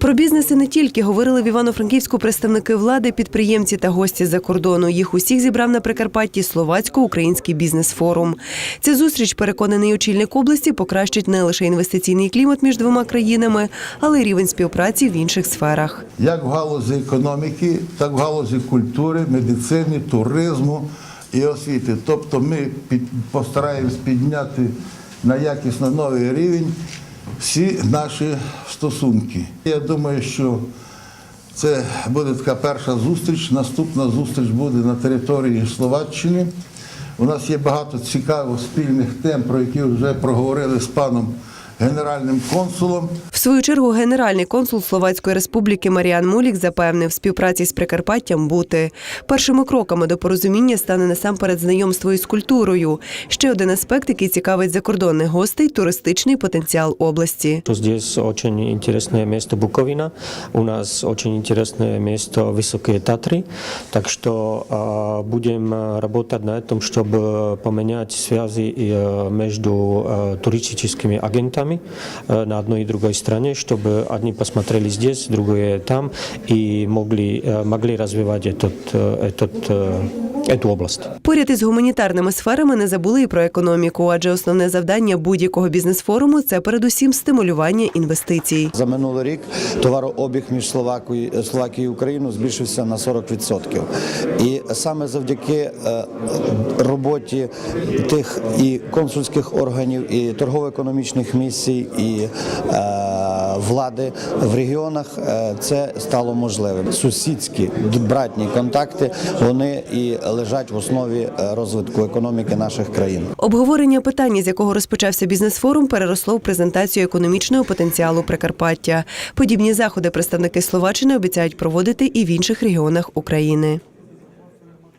Про бізнес і не тільки говорили в Івано-Франківську представники влади, підприємці та гості з-за кордону. Їх усіх зібрав на Прикарпатті словацько-український бізнес-форум. Ця зустріч, переконаний очільник області, покращить не лише інвестиційний клімат між двома країнами, але й рівень співпраці в інших сферах. як в галузі економіки, так в галузі культури, медицини, туризму і освіти. Тобто ми постараємось підняти на якісно новий рівень всі наші стосунки. Я думаю, що це буде така перша зустріч. Наступна зустріч буде на території Словаччини. У нас є багато цікавих спільних тем, про які вже проговорили з паном генеральним консулом. В свою чергу генеральний консул Словацької республіки Маріан Мулік запевнив, співпраці з Прикарпаттям бути. Першими кроками до порозуміння стане насамперед знайомство із культурою. Ще один аспект, який цікавить закордонних гостей туристичний потенціал области. Что Здесь очень интересное место Буковина, у нас очень интересное место Высокие Татры, так что а, будем а, работать на этом, чтобы поменять связи и, а, между а, туристическими агентами а, на одной и другой стороне, чтобы одни посмотрели здесь, другие там и могли, а, могли развивать этот, а, этот, эту область. Поряд із гуманітарними сферами не забули і про економіку, адже основне завдання будь-якого бізнес-форуму це передусім стимулювання інвестицій. За минулий рік товарообіг між Словакією, Словакією і Україною збільшився на 40%. І саме завдяки е, роботі тих і консульських органів, і торгово-економічних місій, і е, влади в регіонах е, це стало можливим. Сусідські братні контакти вони і лежать в основі е, розвитку економіки наших країн. Обговорення питання, з якого розпочався бізнес-форум, переросло в презентацію економічного потенціалу Прикарпаття. Подібні заходи представники Словаччини обіцяють проводити і в інших регіонах України.